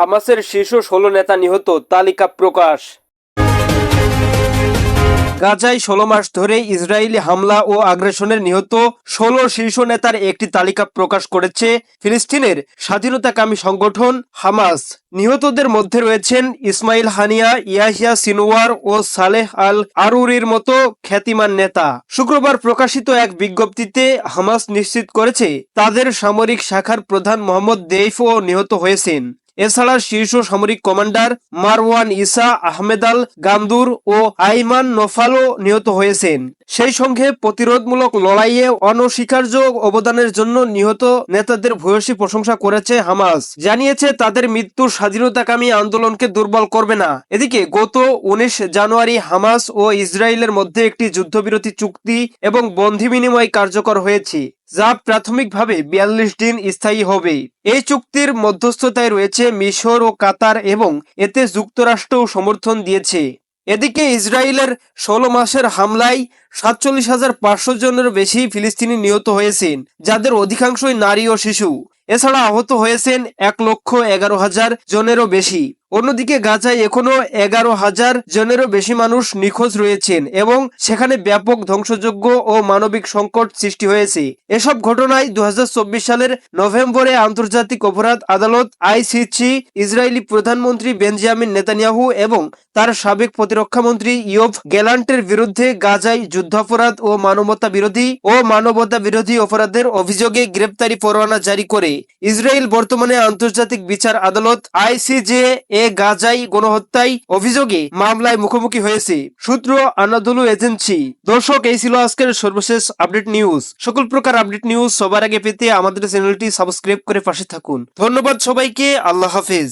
হামাসের শীর্ষ ষোলো নেতা নিহত, তালিকা প্রকাশ। গাজায় ষোলো মাস ধরে ইসরায়েলি হামলা ও আগ্রাসনের নিহত ষোলো শীর্ষ নেতার একটি তালিকা প্রকাশ করেছে ফিলিস্তিনের স্বাধীনতাকামী সংগঠন হামাস। নিহতদের মধ্যে রয়েছেন ইসমাইল হানিয়া, ইয়াহিয়া সিনোয়ার ও সালেহ আল আরুরির মতো খ্যাতিমান নেতা। শুক্রবার প্রকাশিত এক বিজ্ঞপ্তিতে হামাস নিশ্চিত করেছে, তাদের সামরিক শাখার প্রধান মোহাম্মদ দেইফও নিহত হয়েছেন। এছাড়া শীর্ষ সামরিক commander Marwan Isa Ahmed Al Ghandour ও আইমান নোফালও নিহত হয়েছেন। সেই সঙ্গে প্রতিরোধমূলক লড়াইয়ে অনস্বীকার্য অবদানের জন্য নিহত নেতাদের ভূয়সী প্রশংসা করেছে হামাস। জানিয়েছে, তাদের মৃত্যু স্বাধীনতাকামী আন্দোলনকে দুর্বল করবে না। এদিকে গত উনিশ জানুয়ারি হামাস ও ইসরায়েলের মধ্যে একটি যুদ্ধবিরতি চুক্তি এবং বন্ধি বিনিময় কার্যকর হয়েছে। যা প্রাথমিকভাবে বিয়াল্লিশ দিন স্থায়ী হবে এই চুক্তির মধ্যস্থতায় রয়েছে মিশর ও কাতার এবং এতে যুক্তরাষ্ট্রও সমর্থন দিয়েছে। এদিকে ইসরায়েলের ষোলো মাসের হামলায় সাতচল্লিশ হাজার পাঁচশো জনের বেশি ফিলিস্তিনি নিহত হয়েছেন, যাদের অধিকাংশই নারী ও শিশু। এছাড়া আহত হয়েছেন এক লক্ষ এগারো হাজার জনেরও বেশি। অন্যদিকে গাজায় এখনও এগারো হাজার জনেরও বেশি মানুষ নিখোঁজ রয়েছেন এবং সেখানে ব্যাপক ধ্বংসযোগ্য ও মানবিক সংকট সৃষ্টি হয়েছে। এসব ঘটনায় দু সালের নভেম্বরে আন্তর্জাতিক অপরাধ আদালত আইসিসি, ইসরায়েলি প্রধানমন্ত্রী বেঞ্জামিন নেতানিয়াহু এবং তার সাবেক প্রতিরক্ষামন্ত্রী ইয়ব গ্যালান্টের বিরুদ্ধে গাজায় যুদ্ধাপরাধ ও মানবতা বিরোধী ও মানবতা বিরোধী অপরাধের অভিযোগে গ্রেপ্তারি পরোয়ানা জারি করে। ইসরায়েল বর্তমানে আন্তর্জাতিক বিচার আদালত আইসিজে এ গাজাই গণহত্যায় অভিযোগে মামলায় মুখোমুখি হয়েছে। সূত্র আনাদুলু এজেন্সি। দর্শক, এই ছিল আজকের সর্বশেষ আপডেট নিউজ। সকল প্রকার আপডেট নিউজ সবার আগে পেতে আমাদের চ্যানেলটি সাবস্ক্রাইব করে পাশে থাকুন। ধন্যবাদ সবাইকে। আল্লাহ হাফেজ।